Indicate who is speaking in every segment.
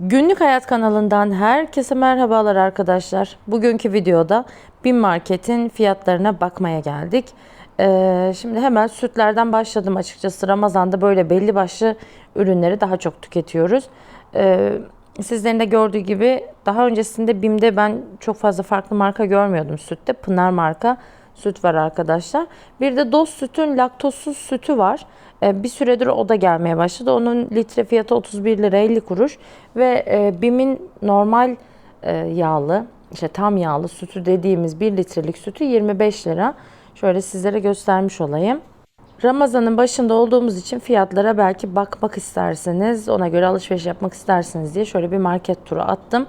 Speaker 1: Günlük Hayat kanalından herkese merhabalar arkadaşlar. Bugünkü videoda Bin Market'in fiyatlarına bakmaya geldik. Ee, şimdi hemen sütlerden başladım açıkçası. Ramazan'da böyle belli başlı ürünleri daha çok tüketiyoruz. Ee, sizlerin de gördüğü gibi daha öncesinde BİM'de ben çok fazla farklı marka görmüyordum sütte. Pınar marka süt var arkadaşlar. Bir de Dost sütün laktozsuz sütü var. Ee, bir süredir o da gelmeye başladı. Onun litre fiyatı 31 lira 50 kuruş ve e, BİM'in normal e, yağlı işte tam yağlı sütü dediğimiz 1 litrelik sütü 25 lira. Şöyle sizlere göstermiş olayım. Ramazan'ın başında olduğumuz için fiyatlara belki bakmak isterseniz, ona göre alışveriş yapmak isterseniz diye şöyle bir market turu attım.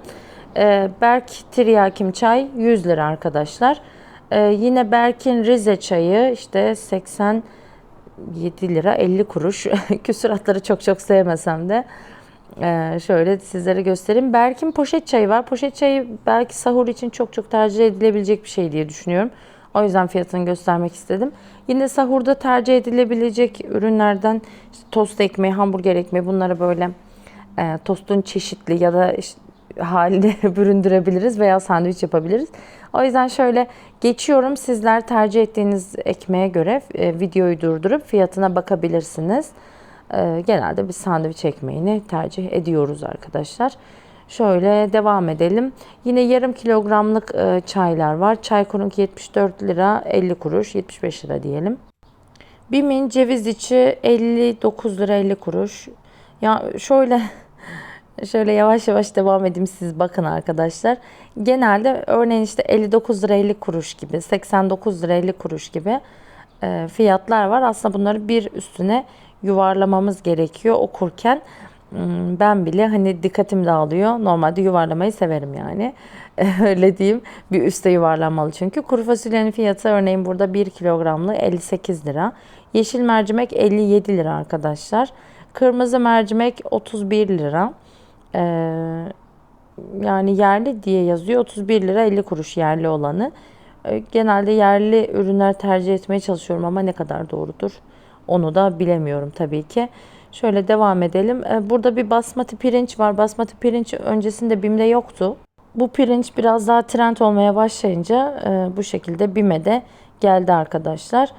Speaker 1: Berk Tiryakim çay 100 lira arkadaşlar. Ee, yine Berk'in Rize çayı işte 87 lira 50 kuruş. Küsuratları çok çok sevmesem de. Ee, şöyle sizlere göstereyim. Berk'in poşet çayı var. Poşet çayı belki sahur için çok çok tercih edilebilecek bir şey diye düşünüyorum. O yüzden fiyatını göstermek istedim. Yine sahurda tercih edilebilecek ürünlerden işte tost ekmeği, hamburger ekmeği bunları böyle e, tostun çeşitli ya da işte haline büründürebiliriz veya sandviç yapabiliriz. O yüzden şöyle geçiyorum. Sizler tercih ettiğiniz ekmeğe göre e, videoyu durdurup fiyatına bakabilirsiniz. E, genelde biz sandviç ekmeğini tercih ediyoruz arkadaşlar. Şöyle devam edelim. Yine yarım kilogramlık e, çaylar var. Çaykur'un 74 lira 50 kuruş, 75 lira diyelim. Bim'in ceviz içi 59 lira 50 kuruş. Ya şöyle şöyle yavaş yavaş devam edeyim siz bakın arkadaşlar. Genelde örneğin işte 59 lira 50 kuruş gibi, 89 lira 50 kuruş gibi e, fiyatlar var. Aslında bunları bir üstüne yuvarlamamız gerekiyor okurken. Hmm, ben bile hani dikkatim dağılıyor. Normalde yuvarlamayı severim yani. Öyle diyeyim. Bir üste yuvarlanmalı çünkü. Kuru fasulyenin fiyatı örneğin burada 1 kilogramlı 58 lira. Yeşil mercimek 57 lira arkadaşlar. Kırmızı mercimek 31 lira. Ee, yani yerli diye yazıyor. 31 lira 50 kuruş yerli olanı. Ee, genelde yerli ürünler tercih etmeye çalışıyorum ama ne kadar doğrudur onu da bilemiyorum tabii ki. Şöyle devam edelim. Ee, burada bir basmati pirinç var. Basmati pirinç öncesinde BİM'de yoktu. Bu pirinç biraz daha trend olmaya başlayınca e, bu şekilde BİM'e de geldi arkadaşlar.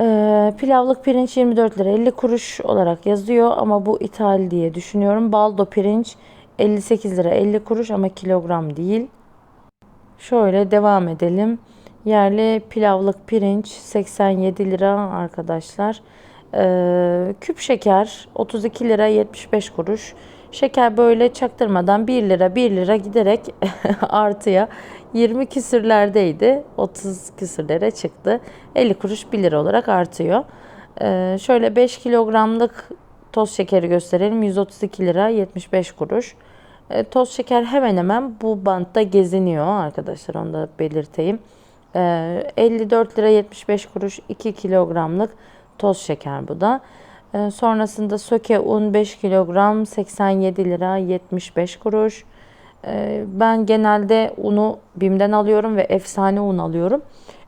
Speaker 1: Ee, pilavlık pirinç 24 lira 50 kuruş olarak yazıyor ama bu ithal diye düşünüyorum. Baldo pirinç 58 lira 50 kuruş ama kilogram değil. Şöyle devam edelim. Yerli pilavlık pirinç 87 lira arkadaşlar. Ee, küp şeker 32 lira 75 kuruş. Şeker böyle çaktırmadan 1 lira 1 lira giderek artıya 20 küsürlerdeydi. 30 küsürlere çıktı. 50 kuruş 1 lira olarak artıyor. Ee, şöyle 5 kilogramlık toz şekeri gösterelim. 132 lira 75 kuruş. Ee, toz şeker hemen hemen bu bantta geziniyor arkadaşlar onu da belirteyim. Ee, 54 lira 75 kuruş 2 kilogramlık toz şeker bu da. Ee, sonrasında söke un 5 kilogram 87 lira 75 kuruş. Ee, ben genelde unu BİM'den alıyorum ve efsane un alıyorum.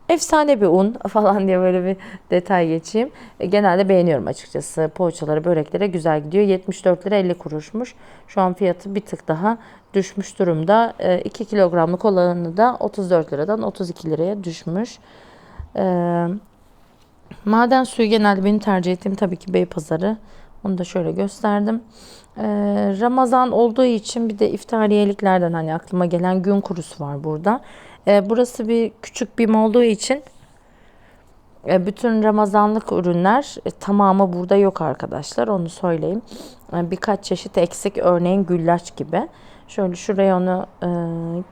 Speaker 1: Efsane bir un falan diye böyle bir detay geçeyim. E, genelde beğeniyorum açıkçası. Poğaçalara, böreklere güzel gidiyor. 74 lira 50 kuruşmuş. Şu an fiyatı bir tık daha düşmüş durumda. E, 2 kilogramlık olanı da 34 liradan 32 liraya düşmüş. Maden suyu genelde benim tercih ettiğim tabii ki Beypazarı. Onu da şöyle gösterdim. Ee, Ramazan olduğu için bir de iftariyeliklerden hani aklıma gelen gün kurusu var burada. Ee, burası bir küçük bim olduğu için e, bütün Ramazanlık ürünler e, tamamı burada yok arkadaşlar. Onu söyleyeyim. E, birkaç çeşit eksik örneğin güllaç gibi. Şöyle şu reyonu e,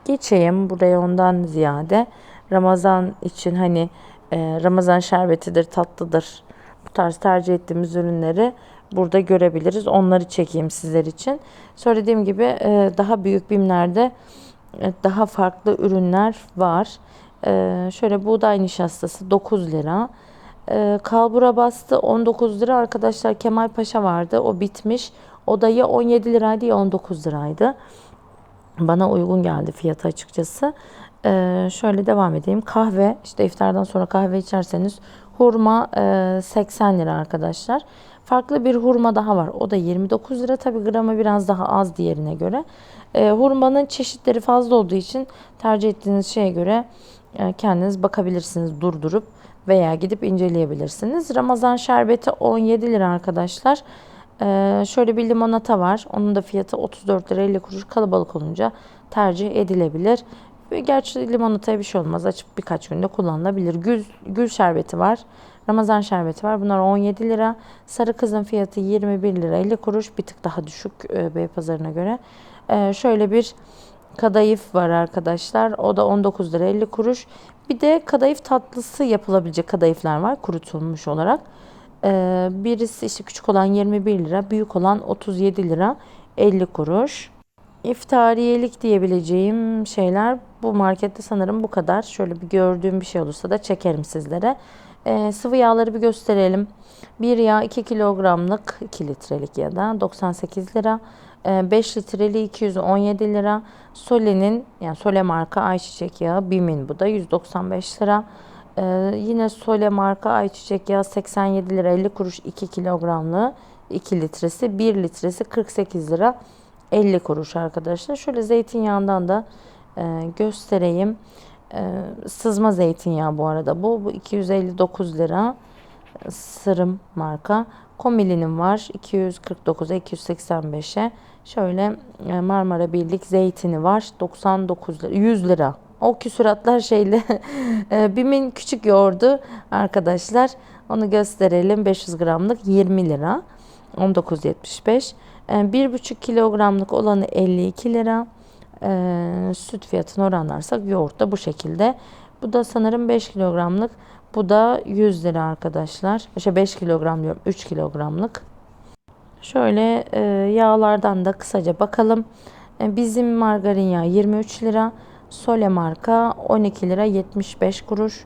Speaker 1: geçeyim. Bu reyondan ziyade Ramazan için hani Ramazan şerbetidir, tatlıdır. Bu tarz tercih ettiğimiz ürünleri burada görebiliriz. Onları çekeyim sizler için. Söylediğim gibi e, daha büyük bimlerde e, daha farklı ürünler var. E, şöyle buğday nişastası 9 lira. Kalbura bastı 19 lira. Arkadaşlar Kemal Paşa vardı. O bitmiş. O da ya 17 liraydı ya 19 liraydı. Bana uygun geldi fiyatı açıkçası. Ee, şöyle devam edeyim. Kahve işte iftardan sonra kahve içerseniz hurma e, 80 lira arkadaşlar. Farklı bir hurma daha var. O da 29 lira. Tabi gramı biraz daha az diğerine göre. E, hurmanın çeşitleri fazla olduğu için tercih ettiğiniz şeye göre e, kendiniz bakabilirsiniz durdurup veya gidip inceleyebilirsiniz. Ramazan şerbeti 17 lira arkadaşlar. Ee, şöyle bir limonata var. Onun da fiyatı 34 lira 50 kuruş kalabalık olunca tercih edilebilir. Ve gerçi limonataya bir şey olmaz. Açıp birkaç günde kullanılabilir. Gül, gül şerbeti var. Ramazan şerbeti var. Bunlar 17 lira. Sarı kızın fiyatı 21 lira 50 kuruş. Bir tık daha düşük e, Beypazarı'na göre. Ee, şöyle bir kadayıf var arkadaşlar. O da 19 lira 50 kuruş. Bir de kadayıf tatlısı yapılabilecek kadayıflar var kurutulmuş olarak. Ee, birisi işte küçük olan 21 lira, büyük olan 37 lira 50 kuruş. İftariyelik diyebileceğim şeyler bu markette sanırım bu kadar. Şöyle bir gördüğüm bir şey olursa da çekerim sizlere. Ee, sıvı yağları bir gösterelim. Bir yağ 2 kilogramlık 2 litrelik ya da 98 lira. 5 litreli 217 lira. Sole'nin yani Sole marka ayçiçek yağı Bim'in bu da 195 lira. Ee, yine Sole marka ayçiçek yağı 87 lira 50 kuruş 2 kilogramlığı 2 litresi 1 litresi 48 lira 50 kuruş arkadaşlar. Şöyle zeytinyağından da e, göstereyim. E, sızma zeytinyağı bu arada bu. Bu 259 lira sırım marka. Komili'nin var 249'a 285'e. Şöyle e, Marmara Birlik zeytini var 99 lira 100 lira. O küsuratlar şeyli e, Bim'in küçük yoğurdu arkadaşlar. Onu gösterelim 500 gramlık 20 lira 19.75. E, 1,5 kilogramlık olanı 52 lira. E, süt fiyatını oranlarsak yoğurt da bu şekilde. Bu da sanırım 5 kilogramlık. Bu da 100 lira arkadaşlar. İşte 5 kilogram diyorum 3 kilogramlık. Şöyle e, yağlardan da kısaca bakalım. E, bizim margarin yağı 23 lira. Sole marka 12 lira 75 kuruş.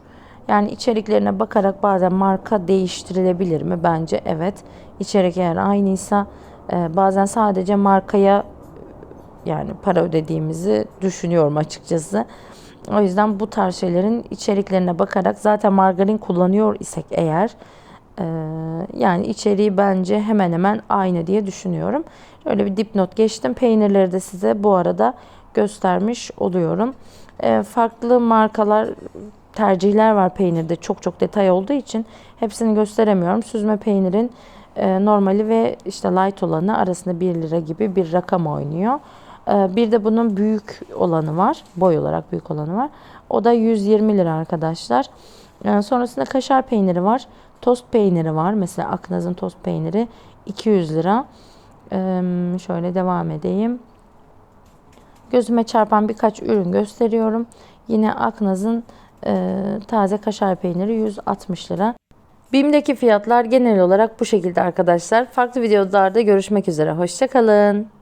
Speaker 1: Yani içeriklerine bakarak bazen marka değiştirilebilir mi? Bence evet. İçerik eğer aynıysa e, bazen sadece markaya yani para ödediğimizi düşünüyorum açıkçası. O yüzden bu tarz şeylerin içeriklerine bakarak zaten margarin kullanıyor isek eğer e, yani içeriği bence hemen hemen aynı diye düşünüyorum. Öyle bir dipnot geçtim. Peynirleri de size bu arada göstermiş oluyorum. E, farklı markalar tercihler var peynirde çok çok detay olduğu için hepsini gösteremiyorum. Süzme peynirin e, normali ve işte light olanı arasında 1 lira gibi bir rakam oynuyor. E, bir de bunun büyük olanı var. Boy olarak büyük olanı var. O da 120 lira arkadaşlar. E, sonrasında kaşar peyniri var. Tost peyniri var. Mesela Aknaz'ın tost peyniri 200 lira. E, şöyle devam edeyim. Gözüme çarpan birkaç ürün gösteriyorum. Yine Aknaz'ın e, taze kaşar peyniri 160 lira. BİM'deki fiyatlar genel olarak bu şekilde arkadaşlar. Farklı videolarda görüşmek üzere. Hoşçakalın.